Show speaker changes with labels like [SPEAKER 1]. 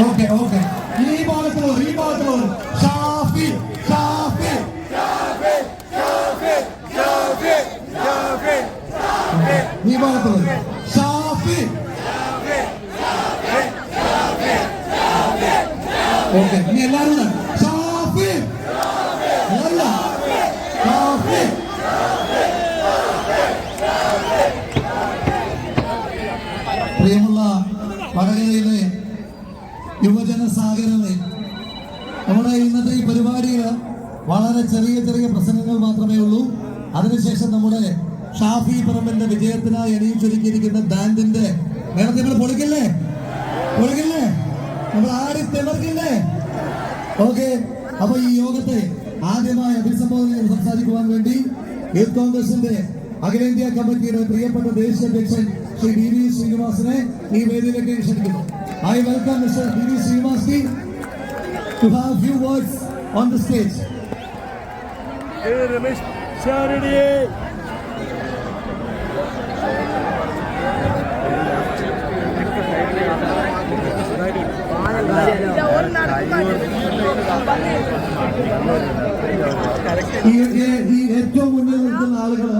[SPEAKER 1] Okay okay ഈ ഭാഗത്തുള്ളവർ ഈ ഭാഗത്തുള്ളവർ ഷാഫി ഷാഫി. ഈ ഭാഗത്തുള്ളവർ ഷാഫി. ഓക്കെ ഇനി എല്ലാവരും. ഷാഫി. അല്ല. ഷാഫി. പ്രിയമുള്ള വടകരയിലെ യുവജന സാഗരമേ നമ്മുടെ ഇന്നത്തെ ഈ പരിപാടിയിൽ വളരെ ചെറിയ ചെറിയ പ്രസംഗങ്ങൾ മാത്രമേ ഉള്ളൂ. അതിനുശേഷം നമ്മുടെ ഷാഫി പറമ്പിന്റെ വിജയത്തിനായി എണീച്ചൊരുക്കിയിരിക്കുന്ന ബാൻഡിന്റെ നേരത്തെ നമ്മൾ പൊളിക്കില്ലേ? പൊളിക്കില്ലേ? നമ്മൾ ആടി തിമർക്കില്ലേ? ഓക്കെ. അപ്പൊ ഈ യോഗത്തെ ആദ്യമായി അഭിസംബോധന സംസാരിക്കുവാൻ വേണ്ടി യൂത്ത് കോൺഗ്രസിന്റെ അഖിലേന്ത്യാ കമ്മിറ്റിയുടെ പ്രിയപ്പെട്ട ദേശീയ അധ്യക്ഷൻ ശ്രീ വി വി ശ്രീനിവാസനെ ഈ വേദിയിലേക്ക് ക്ഷണിക്കുന്നു I welcome mister V V Srinivas ji have have few on on stage.
[SPEAKER 2] Ramesh
[SPEAKER 1] ഈ- ഈ ഏറ്റവും മുന്നിൽ നിൽക്കുന്ന ആളുകൾ